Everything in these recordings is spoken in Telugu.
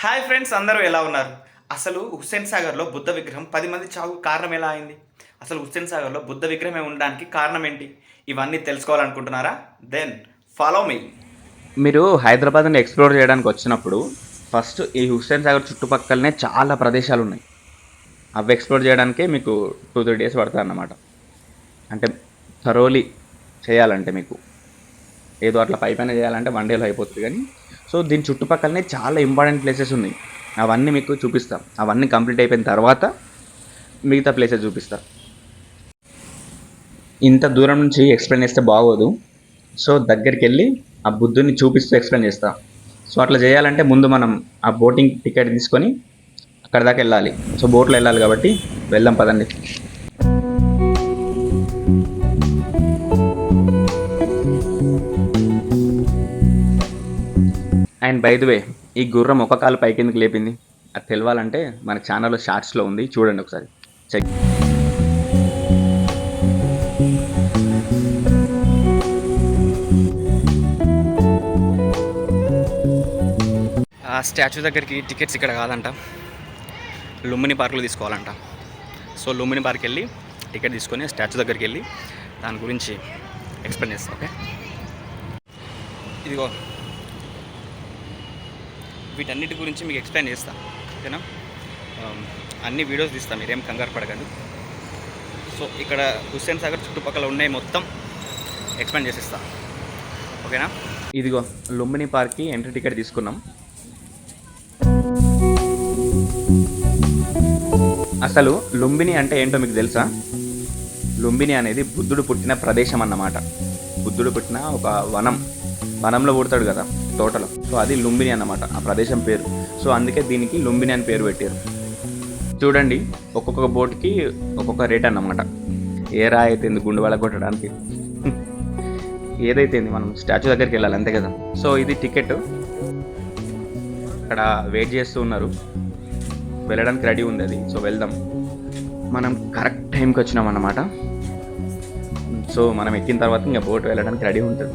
హాయ్ ఫ్రెండ్స్ అందరూ ఎలా ఉన్నారు? అసలు హుస్సేన్ సాగర్లో బుద్ధ విగ్రహం పది మంది చావు కారణం ఎలా అయింది? అసలు హుస్సేన్ సాగర్లో బుద్ధ విగ్రహమే ఉండడానికి కారణం ఏంటి? ఇవన్నీ తెలుసుకోవాలనుకుంటున్నారా? దెన్ ఫాలో మీ మీరు హైదరాబాద్ని ఎక్స్ప్లోర్ చేయడానికి వచ్చినప్పుడు ఫస్ట్ ఈ హుస్సేన్ సాగర్ చుట్టుపక్కలనే చాలా ప్రదేశాలు ఉన్నాయి. అవి ఎక్స్ప్లోర్ చేయడానికే మీకు టూ త్రీ డేస్ పడుతుంది అన్నమాట అంటే థరోలీ చేయాలంటే మీకు. ఏదో అట్లా పైపైన చేయాలంటే వన్ డేలో అయిపోతుంది కానీ సో దీని చుట్టుపక్కలనే చాలా ఇంపార్టెంట్ ప్లేసెస్ ఉన్నాయి. అవన్నీ మీకు చూపిస్తాం. అవన్నీ కంప్లీట్ అయిపోయిన తర్వాత మిగతా ప్లేసెస్ చూపిస్తా. ఇంత దూరం నుంచి ఎక్స్ప్లెయిన్ చేస్తే బాగోదు. సో దగ్గరికి వెళ్ళి ఆ బుద్ధుని చూపిస్తూ ఎక్స్ప్లెయిన్ చేస్తా. సో అట్లా చేయాలంటే ముందు మనం ఆ బోటింగ్ టికెట్ తీసుకొని అక్కడ దాకా వెళ్ళాలి. సో బోట్లో వెళ్ళాలి కాబట్టి వెళ్దాం పదండి. అండ్ బై ది వే ఈ గుర్రం ఒక కాలు పైకెందుకు లేపింది? అది తెలవాలంటే మన ఛానల్లో షార్ట్స్లో ఉంది చూడండి ఒకసారి. చెక్. ఆ స్టాచ్యూ దగ్గరికి టికెట్స్ ఇక్కడ కాదంట. లుంబిని పార్క్లో తీసుకోవాలంట. సో లుంబిని పార్క్ వెళ్ళి టికెట్ తీసుకొని స్టాచ్యూ దగ్గరికి వెళ్ళి దాని గురించి ఎక్స్ప్లెయిన్ చేస్తాను ఓకే? ఇదిగో. వీటన్నిటి గురించి మీకు ఎక్స్ప్లెయిన్ చేస్తా ఓకేనా? Um, అన్ని వీడియోస్ తీస్తా మీరేం కంగారు పడకండి. సో ఇక్కడ హుస్సేన్ సాగర్ చుట్టుపక్కల ఉన్నాయి మొత్తం ఎక్స్ప్లెయిన్ చేసిస్తా ఓకేనా? ఇదిగో లుంబిని పార్క్కి ఎంట్రీ టికెట్ తీసుకున్నాం. అసలు లుంబిని అంటే ఏంటో మీకు తెలుసా? లుంబిని అనేది బుద్ధుడు పుట్టిన ప్రదేశం అన్నమాట. బుద్ధుడు పుట్టిన ఒక వనం. వనంలో పుడతాడు కదా తోటలో. సో అది లుంబిని అన్నమాట ఆ ప్రదేశం పేరు. సో అందుకే దీనికి లుంబిని అని పేరు పెట్టారు. చూడండి ఒక్కొక్క బోట్కి ఒక్కొక్క రేట్ అన్నమాట. ఏ రాయి అయితేంది గుండు వాళ్ళ కొట్టడానికి? ఏదైతే ఏంది మనం స్టాచ్యూ దగ్గరికి వెళ్ళాలి అంతే కదా. సో ఇది టికెట్. అక్కడ వెయిట్ చేస్తూ ఉన్నారు. వెళ్ళడానికి రెడీ ఉంది అది. సో వెళ్దాం. మనం కరెక్ట్ టైంకి వచ్చినాం అన్నమాట. సో మనం ఎక్కిన తర్వాత ఇంకా బోట్ వెళ్ళడానికి రెడీ ఉంటుంది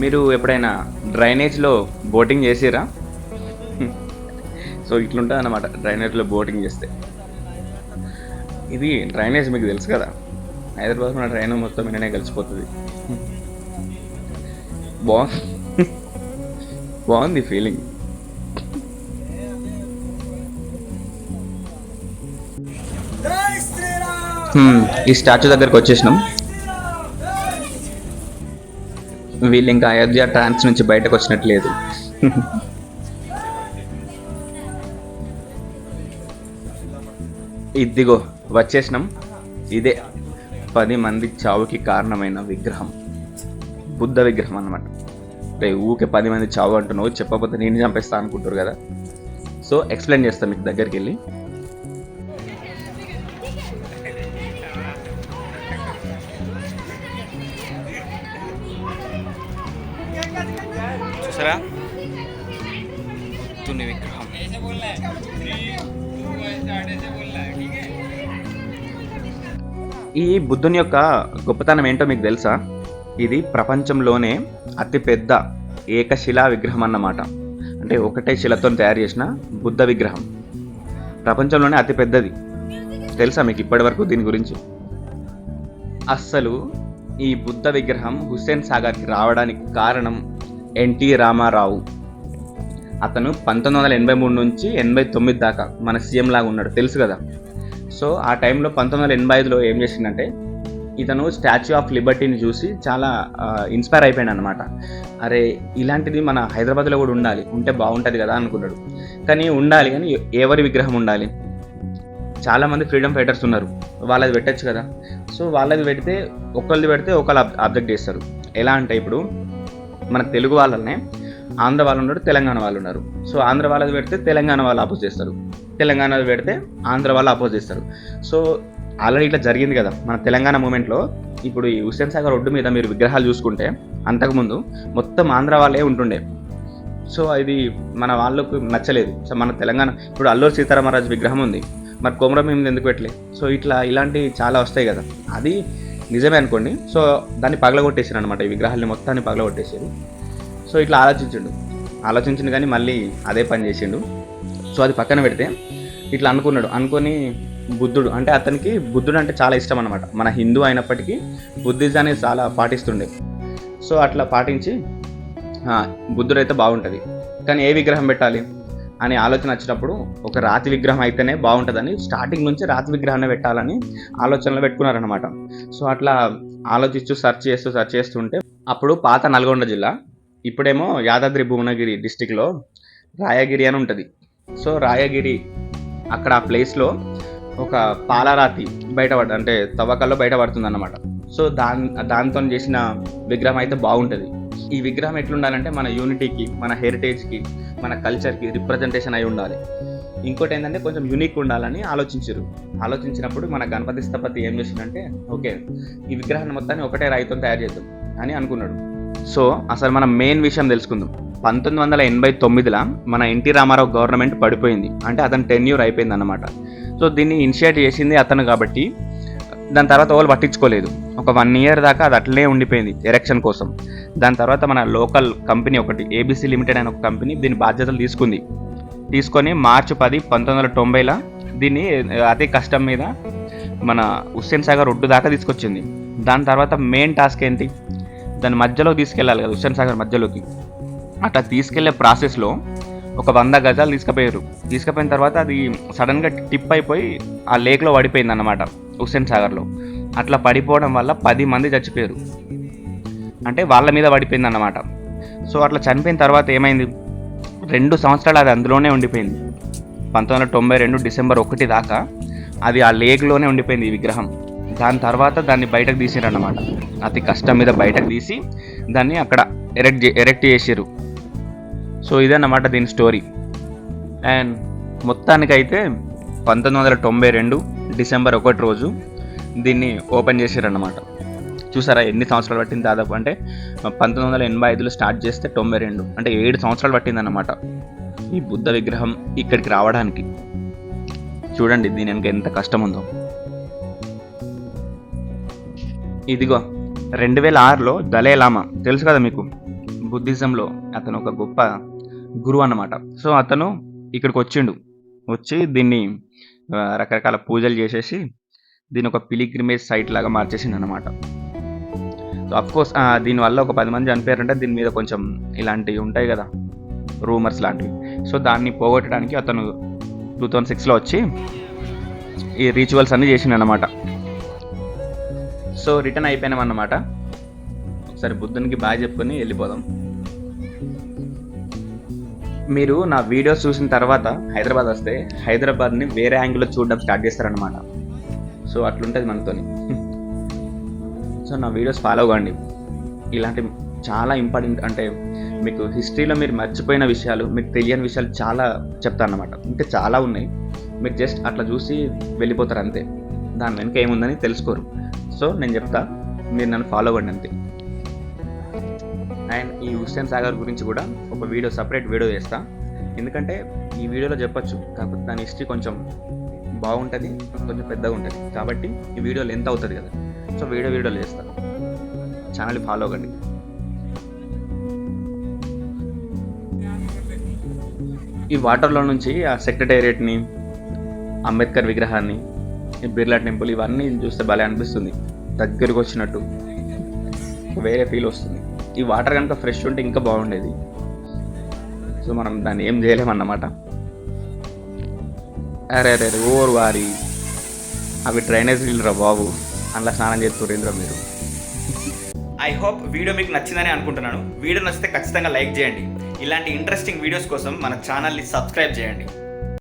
మీరు ఎప్పుడైనా డ్రైనేజ్లో బోటింగ్ చేసిరా? సో ఇట్లుంటుంది అనమాట డ్రైనేజ్లో బోటింగ్ చేస్తే. ఇది డ్రైనేజ్ మీకు తెలుసు కదా? హైదరాబాద్ మన డ్రైన్ మొత్తం ఇన్ననే కలిసిపోతుంది. బాగుంది బాగుంది ఫీలింగ్ ఈ స్టాచ్యూ దగ్గరకు వచ్చేసినాం. వీళ్ళు ఇంకా అయోధ్య ట్రాన్స్ నుంచి బయటకు వచ్చినట్లేదు. ఇదిగో వచ్చేసినాం. ఇదే పది మంది చావుకి కారణమైన విగ్రహం. బుద్ధ విగ్రహం అనమాట రే ఊకే పది మంది చావు అంటున్నావు చెప్పకపోతే నేను చంపేస్తా అనుకుంటారు కదా. సో ఎక్స్ప్లెయిన్ చేస్తాను మీకు దగ్గరికి వెళ్ళి. బుద్ధుని విగ్రహం. ఈ బుద్ధుని యొక్క గొప్పతనం ఏంటో మీకు తెలుసా? ఇది ప్రపంచంలోనే అతిపెద్ద ఏకశిలా విగ్రహం అన్నమాట. అంటే ఒకటే శిలతో తయారు చేసిన బుద్ధ విగ్రహం. ప్రపంచంలోనే అతిపెద్దది. తెలుసా మీకు ఇప్పటివరకు దీని గురించి? అస్సలు ఈ బుద్ధ విగ్రహం హుస్సేన్ సాగర్కి రావడానికి కారణం ఎన్టీ రామారావు. అతను పంతొమ్మిది వందల ఎనభై మూడు నుంచి ఎనభై తొమ్మిది దాకా మన సీఎం లాగా ఉన్నాడు తెలుసు కదా. సో ఆ టైంలో పంతొమ్మిది వందల ఎనభై ఐదులో ఏం చేసిందంటే ఇతను స్టాచ్యూ ఆఫ్ లిబర్టీని చూసి చాలా ఇన్స్పైర్ అయిపోయాడు అనమాట అరే ఇలాంటిది మన హైదరాబాద్లో కూడా ఉండాలి ఉంటే బాగుంటుంది కదా అనుకున్నాడు. కానీ ఉండాలి కానీ ఎవరి విగ్రహం ఉండాలి? చాలామంది ఫ్రీడమ్ ఫైటర్స్ ఉన్నారు వాళ్ళది పెట్టచ్చు కదా. సో వాళ్ళది పెడితే ఒకళ్ళది పెడితే ఒకళ్ళు అబ్జెక్ట్ చేస్తారు. ఎలా అంటే ఇప్పుడు మన తెలుగు వాళ్ళనే ఆంధ్ర వాళ్ళు ఉన్నారు తెలంగాణ వాళ్ళు ఉన్నారు. సో ఆంధ్ర వాళ్ళది పెడితే తెలంగాణ వాళ్ళు అపోజ్ చేస్తారు. తెలంగాణది పెడితే ఆంధ్ర వాళ్ళు అపోజ్ చేస్తారు. సో ఆల్రెడీ ఇట్లా జరిగింది కదా మన తెలంగాణ మూమెంట్లో ఇప్పుడు ఈ హుస్సేన్ సాగర్ రోడ్డు మీద మీరు విగ్రహాలు చూసుకుంటే అంతకుముందు మొత్తం ఆంధ్ర వాళ్ళే ఉంటుండే. సో అది మన వాళ్ళకు నచ్చలేదు. సో మన తెలంగాణ ఇప్పుడు అల్లూరు సీతారామరాజు విగ్రహం ఉంది. మరి కొమరం మీద ఎందుకు పెట్టలే? సో ఇట్లా ఇలాంటివి చాలా వస్తాయి కదా. అది నిజమే అనుకోండి. సో దాన్ని పగలగొట్టేసారు అనమాట ఈ విగ్రహాలని మొత్తాన్ని పగలగొట్టేసారు సో ఇట్లా ఆలోచించిండు. ఆలోచించిండు కానీ మళ్ళీ అదే పని చేసిండు. సో అది పక్కన పెడితే ఇట్లా అనుకున్నాడు. అనుకొని బుద్ధుడు అంటే అతనికి బుద్ధుడు అంటే చాలా ఇష్టం అనమాట మన హిందూ అయినప్పటికీ బుద్ధిజాన్ని చాలా పాటిస్తుండే. సో అట్లా పాటించి బుద్ధుడైతే బుద్ధుడు అయితే బాగుంటుంది. కానీ ఏ విగ్రహం పెట్టాలి అనే ఆలోచన వచ్చినప్పుడు ఒక రాతి విగ్రహం అయితేనే బాగుంటుందని స్టార్టింగ్ నుంచి రాతి విగ్రహాన్ని పెట్టాలని ఆలోచనలో పెట్టుకున్నారనమాట సో అట్లా ఆలోచిస్తూ సెర్చ్ చేస్తూ సెర్చ్ చేస్తుంటే అప్పుడు పాత నల్గొండ జిల్లా ఇప్పుడేమో యాదాద్రి భువనగిరి డిస్టిక్లో రాయగిరి అని ఉంటుంది. సో రాయగిరి అక్కడ ఆ ప్లేస్లో ఒక పాలరాతి బయటపడ అంటే తవ్వకాల్లో బయటపడుతుంది అన్నమాట సో దాని దాంతో చేసిన విగ్రహం అయితే బాగుంటుంది. ఈ విగ్రహం ఎట్లుండాలంటే మన యూనిటీకి మన హెరిటేజ్కి మన కల్చర్కి రిప్రజెంటేషన్ అయి ఉండాలి. ఇంకోటి ఏంటంటే కొంచెం యూనిక్ ఉండాలని ఆలోచించారు ఆలోచించినప్పుడు మన గణపతి స్థపతి ఏం చేసిందంటే ఓకే ఈ విగ్రహాన్ని మొత్తాన్ని ఒకటే రాయితో తయారు చేద్దాం అని అనుకున్నాడు. సో అసలు మనం మెయిన్ విషయం తెలుసుకుందాం. పంతొమ్మిది వందల ఎనభై తొమ్మిదిలో మన ఎన్టీ రామారావు గవర్నమెంట్ పడిపోయింది. అంటే అతను టెన్యూర్ అయిపోయింది అనమాట సో దీన్ని ఇనిషియేట్ చేసింది అతను కాబట్టి దాని తర్వాత వాళ్ళు పట్టించుకోలేదు. ఒక వన్ ఇయర్ దాకా అది అట్లనే ఉండిపోయింది ఎలక్షన్ కోసం. దాని తర్వాత మన లోకల్ కంపెనీ ఒకటి ఏబీసీ లిమిటెడ్ అనే ఒక కంపెనీ దీని బాధ్యతలు తీసుకుంది. తీసుకొని మార్చి పది పంతొమ్మిది వందల తొంభైలో దీన్ని అతి కష్టం మీద మన హుస్సేన్ సాగర్ ఒడ్డు దాకా తీసుకొచ్చింది. దాని తర్వాత మెయిన్ టాస్క్ ఏంటి? దాని మధ్యలో తీసుకెళ్ళాలి కదా హుస్సేన్ సాగర్ మధ్యలోకి. అట్లా తీసుకెళ్ళే ప్రాసెస్లో ఒక వంద గజాలు తీసుకుపోయారు. తీసుకుపోయిన తర్వాత అది సడన్గా టిప్ అయిపోయి ఆ లేక్లో పడిపోయింది అన్నమాట హుస్సేన్ సాగర్లో. అట్లా పడిపోవడం వల్ల పది మంది చచ్చిపోయారు. అంటే వాళ్ళ మీద పడిపోయింది అన్నమాట సో అట్లా చనిపోయిన తర్వాత ఏమైంది? రెండు సంవత్సరాలు అది అందులోనే ఉండిపోయింది. పంతొమ్మిది వందల తొంభై రెండు డిసెంబర్ ఒకటి దాకా అది ఆ లేక్లోనే ఉండిపోయింది ఈ విగ్రహం. దాని తర్వాత దాన్ని బయటకు తీసారన్నమాట. అతి కష్టం మీద బయటకు తీసి దాన్ని అక్కడ ఎరెక్ట్ ఎరెక్ట్ చేసారు సో ఇదన్నమాట దీని స్టోరీ. అండ్ మొత్తానికైతే పంతొమ్మిది వందల తొంభై రెండు డిసెంబర్ ఒకటి రోజు దీన్ని ఓపెన్ చేసారన్నమాట. చూసారా ఎన్ని సంవత్సరాలు పట్టింది దాదాపు? అంటే పంతొమ్మిది వందల ఎనభై ఐదులో స్టార్ట్ చేస్తే తొంభై రెండు. అంటే ఏడు సంవత్సరాలు పట్టిందన్నమాట ఈ బుద్ధ విగ్రహం ఇక్కడికి రావడానికి. చూడండి దీని వెనక ఎంత కష్టం ఉందో. ఇదిగో రెండు వేల ఆరులో దలై లామా తెలుసు కదా మీకు? బుద్ధిజంలో అతను ఒక గొప్ప గురువు అన్నమాట. సో అతను ఇక్కడికి వచ్చిండు. వచ్చి దీన్ని రకరకాల పూజలు చేసేసి దీని ఒక పిలిగ్రిమేజ్ సైట్ లాగా మార్చేసింది అనమాట సో అఫ్కోర్స్ దీనివల్ల ఒక పది మంది చనిపోయారంటే దీని మీద కొంచెం ఇలాంటివి ఉంటాయి కదా రూమర్స్ లాంటివి. సో దాన్ని పోగొట్టడానికి అతను టూ థౌజండ్ సిక్స్లో వచ్చి ఈ రిచువల్స్ అన్నీ చేసిండు అనమాట సో రిటర్న్ అయిపోయినాం అన్నమాట ఒకసారి బుద్ధునికి బాగా చెప్పుకొని వెళ్ళిపోదాం. మీరు నా వీడియోస్ చూసిన తర్వాత హైదరాబాద్ వస్తే హైదరాబాద్ని వేరే యాంగిల్లో చూడడం స్టార్ట్ చేస్తారనమాట సో అట్లుంటుంది మనతోని. సో నా వీడియోస్ ఫాలో అవ్వండి ఇలాంటి చాలా ఇంపార్టెంట్ అంటే మీకు హిస్టరీలో మీరు మర్చిపోయిన విషయాలు మీకు తెలియని విషయాలు చాలా చెప్తాను అనమాట ఇంకా చాలా ఉన్నాయి. మీరు జస్ట్ అట్లా చూసి వెళ్ళిపోతారు అంతే. దాని వెనుక ఏముందని తెలుసుకోరు. సో నేను చెప్తా మీరు నన్ను ఫాలో అవ్వండి అంతే. అండ్ ఈ హుస్సేన్ సాగర్ గురించి కూడా ఒక వీడియో సపరేట్ వీడియో చేస్తా. ఎందుకంటే ఈ వీడియోలో చెప్పచ్చు కాకపోతే దాని హిస్టరీ కొంచెం బాగుంటుంది కొంచెం పెద్దగా ఉంటుంది. కాబట్టి ఈ వీడియో లెంత్ అవుతుంది కదా. సో వీడియో వీడియోలు చేస్తా. ఛానల్ ఫాలో అవ్వండి ఈ వాటర్లో నుంచి ఆ సెక్రటేరియట్ని అంబేద్కర్ విగ్రహాన్ని ఈ బిర్లా టెంపుల్ ఇవన్నీ చూస్తే భలే అనిపిస్తుంది. దగ్గరకు వచ్చినట్టు. వేరే ఫీల్ వస్తుంది. ఈ వాటర్ కనుక ఫ్రెష్ ఉంటే ఇంకా బాగుండేది. సో మనం దాన్ని ఏం చేయలేమన్నమాట అరే అరే అరే ఓర్ వారి. అవి డ్రైనేజ్ నీళ్ళు బాబు. అందులో స్నానం చేస్తుర్రేంద్ర మీరు. ఐ హోప్ వీడియో మీకు నచ్చిందని అనుకుంటున్నాను. వీడియో నచ్చితే ఖచ్చితంగా లైక్ చేయండి. ఇలాంటి ఇంట్రెస్టింగ్ వీడియోస్ కోసం మన ఛానల్ని సబ్స్క్రైబ్ చేయండి.